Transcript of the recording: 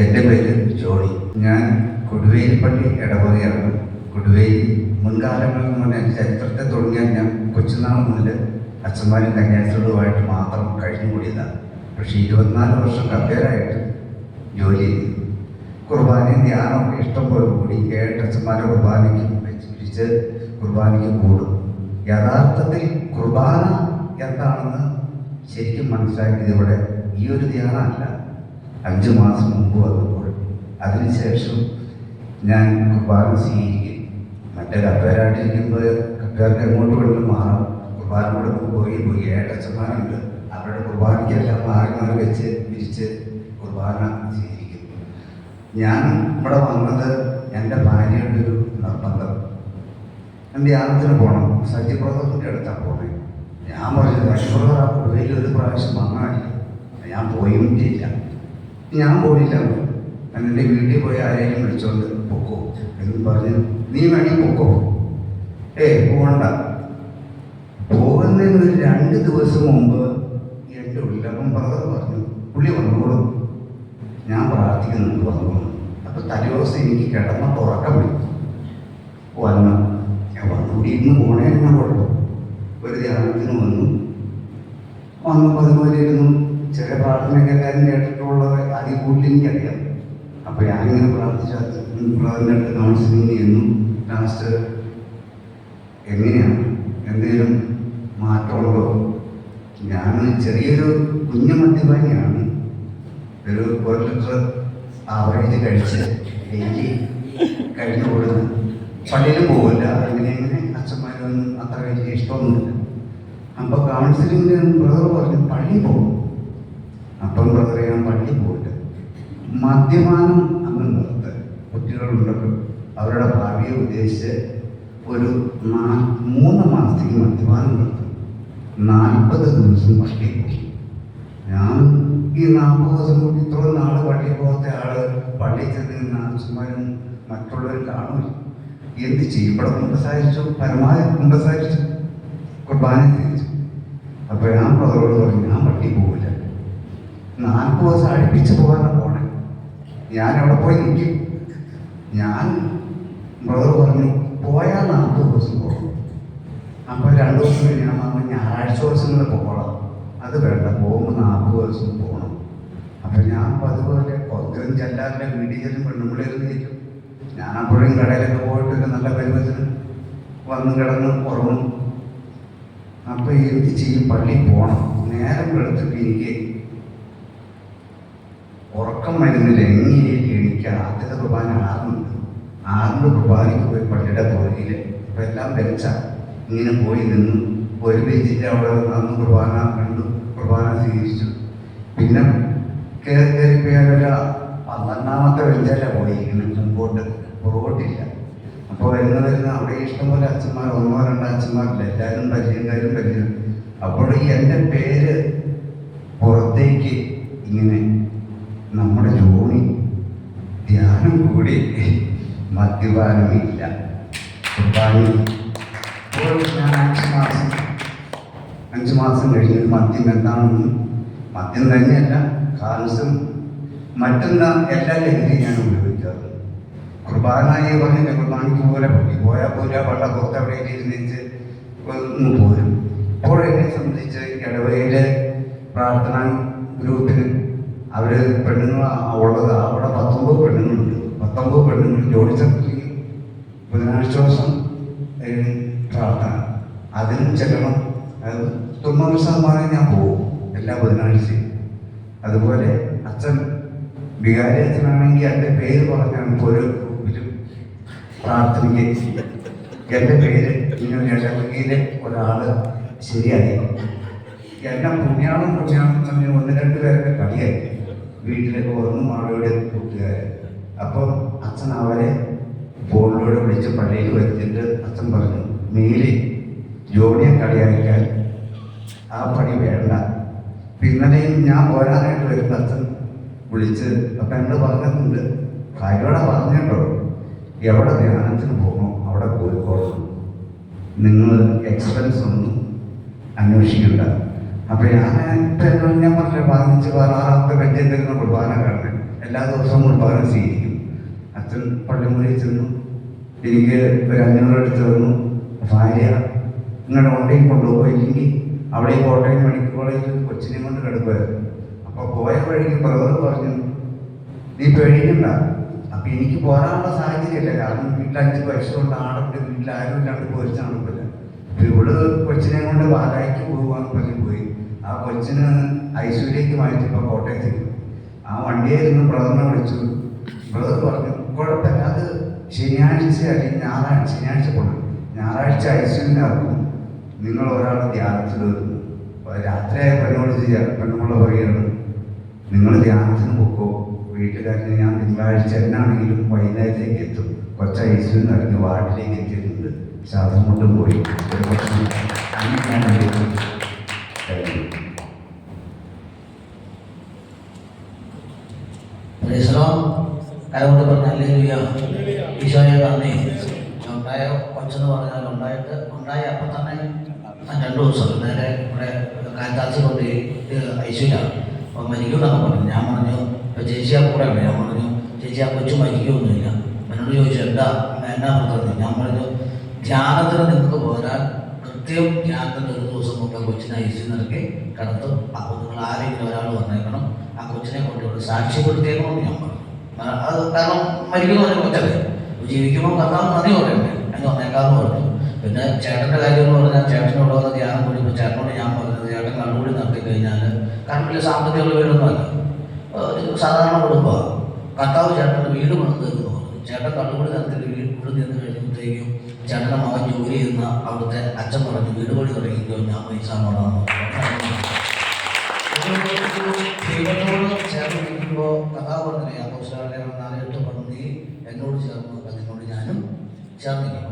എന്റെ പേര് ജോണി. ഞാൻ കൊടുവേലിപ്പള്ളി ഇടവകയാണ് കൊടുവേലി മുൻകാലങ്ങളിൽ എന്ന് പറഞ്ഞാൽ ചരിത്രത്തെ തുടങ്ങിയാൽ ഞാൻ കൊച്ചുനാൾ മുതൽ അച്ഛന്മാരും കന്യാസ്ത്രീകളുമായിട്ട് മാത്രം കഴിഞ്ഞുകൂടിയതാണ്. പക്ഷേ ഇരുപത്തിനാല് വർഷം കമ്പയറായിട്ട് ജോലി ചെയ്തു. കുർബാനയും ധ്യാനമൊക്കെ ഇഷ്ടം പോലെ കൂടി ഏട്ടച്ഛന്മാരെ കുർബാനയ്ക്ക് വെച്ച് പിരിച്ച് കുർബാനയ്ക്ക് കൂടും. യഥാർത്ഥത്തിൽ കുർബാന എന്താണെന്ന് ശരിക്കും മനസ്സിലാക്കിയത് ഇവിടെ ഈ ഒരു ധ്യാനമല്ല. അഞ്ച് മാസം മുമ്പ് വന്നപ്പോൾ അതിനുശേഷം ഞാൻ കുർബാന സ്വീകരിക്കും. മറ്റേ കപ്പേരായിട്ടിരിക്കുമ്പോൾ കപ്പേർക്ക് എങ്ങോട്ട് വേണമെങ്കിലും മാറും. കുർബാന കൊടുത്ത് പോയി പോയി ഏട്ടച്ചന്മാരുണ്ട് അവരുടെ കുർബാനയ്ക്കെല്ലാം മാറി മാറി വെച്ച് വിരിച്ച് കുർബാന സ്വീകരിക്കും. ഞാൻ ഇവിടെ വന്നത് എന്റെ ഭാര്യയുടെ ഒരു നിർബന്ധം. എന്റെ ധ്യാനത്തിന് പോകണം. സജി അടുത്താണ് പോണേ ഞാൻ പറഞ്ഞു സജി കുടുവയിൽ ഒരു പ്രാവശ്യം വന്നാൽ ഞാൻ പോയും ചെയ്യില്ല ഞാൻ പോയില്ല എന്റെ വീട്ടിൽ പോയി ആരെയും വിളിച്ചോണ്ട് പൊക്കോ. എന്ന് പറഞ്ഞു നീ വേണമെങ്കിൽ പൊക്കോ. ഏ പോകണ്ട പോകുന്നതിന് ഒരു രണ്ട് ദിവസം മുമ്പ് എന്റെ ഉള്ളപ്പം ബ്രദർ പറഞ്ഞു പുള്ളി വന്നോളൂ. ഞാൻ പ്രാർത്ഥിക്കുന്നുണ്ട് പറഞ്ഞു അപ്പൊ തലേദിവസം എനിക്ക് കിടന്ന തുറക്കം വന്നു. ഞാൻ വന്നുകൂടി ഇന്ന് പോണേ എന്നാ കുഴപ്പം ഒരു ധ്യാനത്തിന് വന്നു വന്നപ്പോൾ അതുപോലെ ഇരുന്നു ചെറിയ പ്രാർത്ഥനയൊക്കെ എല്ലാവരും കേട്ടിട്ടുള്ളത് അതിൽ കൂടുതൽ എനിക്കറിയാം അപ്പോൾ ഞാനിങ്ങനെ ബ്രദറിന്റെ അടുത്ത് കൗൺസിലിംഗ് എന്നും ലാസ്റ്റ് എങ്ങനെയാണ്? എന്തെങ്കിലും മാറ്റമുണ്ടോ? ഞാൻ ചെറിയൊരു കുഞ്ഞു മദ്യപാനിയാണ്. ഒരു ഒരു ലിറ്റർ ആവറേജ് കഴിച്ച് ഡെയിലി കഴിഞ്ഞു കൂടുന്നു പള്ളിയിലും പോകില്ല അങ്ങനെ അങ്ങനെ അച്ഛന്മാരൊന്നും അത്ര വലിയ ഇഷ്ടമൊന്നുമില്ല. അപ്പോൾ കൗൺസിലിങ്ങിന് ബ്രദർ പറഞ്ഞു പള്ളി പോകും അപ്പം ബ്രദറെ ഞാൻ പള്ളി പോകില്ല മദ്യപാനം അങ്ങ് കുട്ടികളുണ്ടല്ലോ അവരുടെ ഭാവിയെ ഉദ്ദേശിച്ച് ഒരു മൂന്ന് മാസത്തേക്ക് മദ്യപാനം നടത്തും. നാൽപ്പത് ദിവസം പള്ളി പോകും ഞാൻ ഈ നാൽപ്പത് ദിവസം കൂടി ഇത്ര നാൾ പള്ളിയിൽ പോകാത്ത ആൾ പള്ളിയിൽ ചെന്ന് അച്ഛന്മാരും മറ്റുള്ളവർ കാണില്ല എന്ത് ചെയ്യും? ഇവിടെ കുമ്പസാരിച്ചു പരമാവധി കുമ്പസാരിച്ചു. കുർബാന തിരിച്ചു. അപ്പോൾ ഞാൻ ബ്രദറോട് പറഞ്ഞു ഞാൻ പള്ളിയിൽ പോകില്ല നാൽപ്പത് ദിവസം അടുപ്പിച്ച് പോകാനാണ് പോണേ ഞാൻ അവിടെ പോയി നിൽക്കും. ഞാൻ ബ്രദർ പറഞ്ഞു പോയാൽ നാൽപ്പത് ദിവസം പോകും അപ്പൊ രണ്ടു ദിവസം കഴിഞ്ഞ് ഞാൻ പറഞ്ഞു ഞായറാഴ്ച ദിവസങ്ങളിൽ പോകണം. അത് വേണ്ട പോകുമ്പോൾ നാൽപ്പത് ദിവസം പോകണം. അപ്പൊ ഞാൻ അതുപോലെ കൊന്തരും ചെല്ലാറിന്റെ വീട്ടിൽ ചെല്ലും പെണ്ണുമ്പിളിരുന്ന് നിൽക്കും ഞാൻ അപ്പോഴും കടയിലൊക്കെ പോയിട്ടൊക്കെ നല്ല പരുവത്തിന് വന്ന് കിടന്ന് ഉറങ്ങും. അപ്പോൾ എനിക്ക് ചെയ്യും? പള്ളിയിൽ പോകണം നേരം വെളുത്തിട്ട് എനിക്ക് ഉറക്കം വരുന്നില്ല എങ്ങനെ എനിക്ക് ആദ്യത്തെ കുർബാന ആറുന്നുണ്ട് ആറിന് കുർബാനയ്ക്ക് പോയി പള്ളിയുടെ പുറകിൽ അപ്പം എല്ലാം വെച്ച ഇങ്ങനെ പോയി നിന്നു ഒരു ബെഞ്ചിന്റെ അവിടെ അന്ന് കുർബാന കണ്ടു കുർബാന സ്വീകരിച്ചു. പിന്നെ കയറി കയറി പോയാലൊരു പന്ത്രണ്ടാമത്തെ ബെഞ്ചല്ല ഇങ്ങനെ മുമ്പോട്ട് പുറകോട്ടില്ല. അപ്പോൾ വരുന്ന വരുന്ന അവിടെ ഇഷ്ടംപോലെ അച്ഛന്മാർ ഒന്നോ രണ്ടോ അച്ഛന്മാരില്ല. എല്ലാവരും പരിചയക്കാരും പരിചയം. അപ്പോൾ എന്റെ പേര് പുറത്തേക്ക് ഇങ്ങനെ നമ്മുടെ ജോണി ധ്യാനം കൂടി മദ്യപാനമില്ല. ഇപ്പോൾ ഞാൻ അഞ്ച് മാസം അഞ്ച് മാസം കഴിഞ്ഞ് മദ്യം എന്താണെന്ന് മദ്യം തന്നെയല്ല കാൽസ്യം മറ്റെന്താ എല്ലാ ലഹരിയും ഞാൻ ഉപയോഗിക്കാറ് കുർബാനായി പറഞ്ഞ കുർബാനയ്ക്ക് പോലെ പോയി പോയാൽ പോരാ പള്ള പുറത്തെവിടെ ഇരുന്നിച്ച് ഒന്ന് പോരും. അപ്പോൾ എന്നെ സംബന്ധിച്ച് ഇടവയിലെ പ്രാർത്ഥന ഗ്രൂപ്പിന് അവർ പെണ്ണുങ്ങൾ ഉള്ളത് അവിടെ പത്തൊമ്പത് പെണ്ണുങ്ങളുണ്ട്. പത്തൊമ്പത് പെണ്ണുങ്ങൾ ജോലി സ്ഥലത്തേക്ക് ബുധനാഴ്ച ദിവസം പ്രാർത്ഥന. അതിനും ചെല്ലണം. അത് തൊണ്ണൂറ് ശതമാനം ഞാൻ പോകും എല്ലാ ബുധനാഴ്ചയും. അതുപോലെ അച്ഛൻ വികാരി അച്ഛനാണെങ്കിൽ എന്റെ പേര് പറഞ്ഞാണ് ഓരോ ഗ്രൂപ്പിലും പ്രാർത്ഥനയ്ക്ക് എന്റെ പേര് ഇങ്ങനെ ഇടവകയിലെ ഒരാൾ ശരിയായി എന്നെ പുണ്യാളും പുണ്യാളും തന്നെ ഒന്ന് രണ്ട് പേരൊക്കെ കളിയായി വീട്ടിലേക്ക് ഒന്നും ആളുകളുടെ കൂട്ടുകാര്. അപ്പം അച്ഛൻ അവരെ ഫോണിലൂടെ വിളിച്ച് പള്ളിയിൽ വരുത്തിയിട്ട് അച്ഛൻ പറഞ്ഞു മേലെ ജോണിയെ കളിയാക്കാൻ ആ പണി വേണ്ട. പിന്നലെയും ഞാൻ പോരാനായിട്ട് വരുന്ന അച്ഛൻ വിളിച്ച് അപ്പം എന്നോട് പറഞ്ഞിട്ടുണ്ട് കാര്യോടെ പറഞ്ഞിട്ടോ എവിടെ ധ്യാനത്തിന് പോകണോ അവിടെ പോയിക്കോളണം നിങ്ങൾ എക്സ്പെൻസ് ഒന്നും അന്വേഷിക്കണ്ട. അപ്പൊ ഞാൻ ഇപ്പൊ എന്നോട് ഞാൻ പറഞ്ഞ പതിനഞ്ച് പതിനാറാമത്തെ തരുന്ന കുർബാന കാണുന്നത് എല്ലാ ദിവസവും കുർബാന സ്വീകരിക്കും. അച്ഛൻ പള്ളിമുറിയിൽ ചെന്നു. എനിക്ക് ഒരു അഞ്ഞൂറ് എടുത്ത് തന്നു ഭാര്യ നിങ്ങളുടെ കൊണ്ടേയും കൊണ്ടുപോയില്ലെങ്കിൽ അവിടെ കോട്ടയം മെഡിക്കൽ കോളേജിൽ കൊച്ചിനെ കൊണ്ട് കിടക്കുമായിരുന്നു അപ്പോൾ പോയ വഴിക്ക് ബ്രദർ പറഞ്ഞു നീ പേടിക്കണ്ട. അപ്പൊ എനിക്ക് പോരാനുള്ള സാഹചര്യമില്ല. കാരണം വീട്ടിൽ അഞ്ച് പൈസ കൊണ്ട് ആടുണ്ട് വീട്ടിൽ ആരും ഇല്ലാണ്ട് പോരിച്ചാണ് പോലെ അപ്പൊ ഇവൾ കൊച്ചിനെ കൊണ്ട് പാലായിക്ക് പോകുവാന്ന് പറഞ്ഞ് പോയി. ആ കൊച്ചിന് ഐശ്വര്യക്ക് മാറ്റിയപ്പോ കോട്ടയത്തേക്ക് ആ വണ്ടിയായിരുന്നു ബ്രദറിനെ വിളിച്ചു. ബ്രദർ പറഞ്ഞു ശനിയാഴ്ച അല്ലെങ്കിൽ ഞായറാഴ്ച ശനിയാഴ്ച പോകണം ഞായറാഴ്ച ഐശ്വര്യനാക്കും നിങ്ങൾ ഒരാൾ ധ്യാനത്തിൽ വരുന്നു. രാത്രിയായ പെണ്ണോട് ചെയ്യാം പെണ്ണുമുള്ള പറയുകയാണ് നിങ്ങൾ ധ്യാനത്തിന് പൊക്കോ? വീട്ടിലാക്കി ഞാൻ തിങ്കളാഴ്ച എന്നാണെങ്കിലും വൈകുന്നേരത്തേക്ക് എത്തും. കൊച്ച ഐശ്വര്യം നിറഞ്ഞ് വാർഡിലേക്ക് എത്തിയിട്ടുണ്ട്. ശ്വാസം കൊണ്ട് പോയി. അതുകൊണ്ട് പ്രശ്നം അങ്ങനെയാണ് ഈശോയെ നന്ദി. ഉണ്ടായ കൊച്ചെന്ന് പറഞ്ഞാൽ ഉണ്ടായിട്ട് ഉണ്ടായി അപ്പം തന്നെ രണ്ടു ദിവസം നേരെ ഇവിടെ കാറ്റാച്ച് കൊണ്ട് ഐശ്വര്യ. അപ്പം മരിക്കുമെന്നൊക്കെ പറഞ്ഞു ഞാൻ പറഞ്ഞു ചേച്ചി ആ കൂടെ ഞാൻ പറഞ്ഞു ചേച്ചി ആ കൊച്ചു മരിക്കുമൊന്നുമില്ല എന്നോട് ചോദിച്ചു എന്താ? എന്നാ പറഞ്ഞു ഞാൻ പറഞ്ഞു ധ്യാനത്തിന് നിങ്ങൾക്ക് പോരാൻ കൃത്യം ധ്യാനത്തിന് ഒരു ദിവസം മുമ്പ് കൊച്ചിനെ ഐശ്വര്യം നിറക്കി കിടത്തും. നിങ്ങൾ ആരെങ്കിലും ഒരാൾ വന്നേക്കണം. ആ കൊച്ചിനെ കൊണ്ട് ഇവിടെ സാക്ഷ്യപ്പെടുത്തിയേക്കണമെന്ന് ഞാൻ പറഞ്ഞു. അത് കാരണം മരിക്കുന്ന കൊച്ചല്ലേ? ജീവിക്കുമ്പോൾ കർത്താവ് നന്ദി പറയണ്ടേ എന്ന് വന്നേക്കാന്ന് പറഞ്ഞു പിന്നെ ചേട്ടന്റെ കാര്യം എന്ന് പറഞ്ഞാൽ ചേട്ടനോട് വന്ന ധ്യാനം കൂടി ഇപ്പോൾ ചേട്ടനോട് ഞാൻ പറഞ്ഞത് ചേട്ടൻ കണ്ണുകൂടി നടത്തി കഴിഞ്ഞാൽ കാരണം വലിയ സാമ്പത്തിക ഒരു സാധാരണ കുടുംബമാണ് കർത്താവ് ചേട്ടന്റെ വീട് പണിത് എന്ന് പറഞ്ഞു. ചേട്ടൻ കണ്ണുകൂടി നടത്തി വീട് കൂടി നിന്ന് കഴിയുമ്പോഴത്തേക്കും ചേട്ടന്റെ മകൻ ജോലി ചെയ്യുന്ന അവിടുത്തെ അച്ഛൻ പറഞ്ഞു വീട് പണി തുടങ്ങിക്കോ ഞാൻ പൈസ കൊണ്ടാന്ന് ദൈവത്തോട് ചേർന്ന് നിൽക്കുമ്പോൾ കഥാ പറഞ്ഞില്ലേ അപ്പോസ്തലരുടെ നാലെട്ട് പറഞ്ഞു നീ എന്നോട് ചേർന്ന് Tell.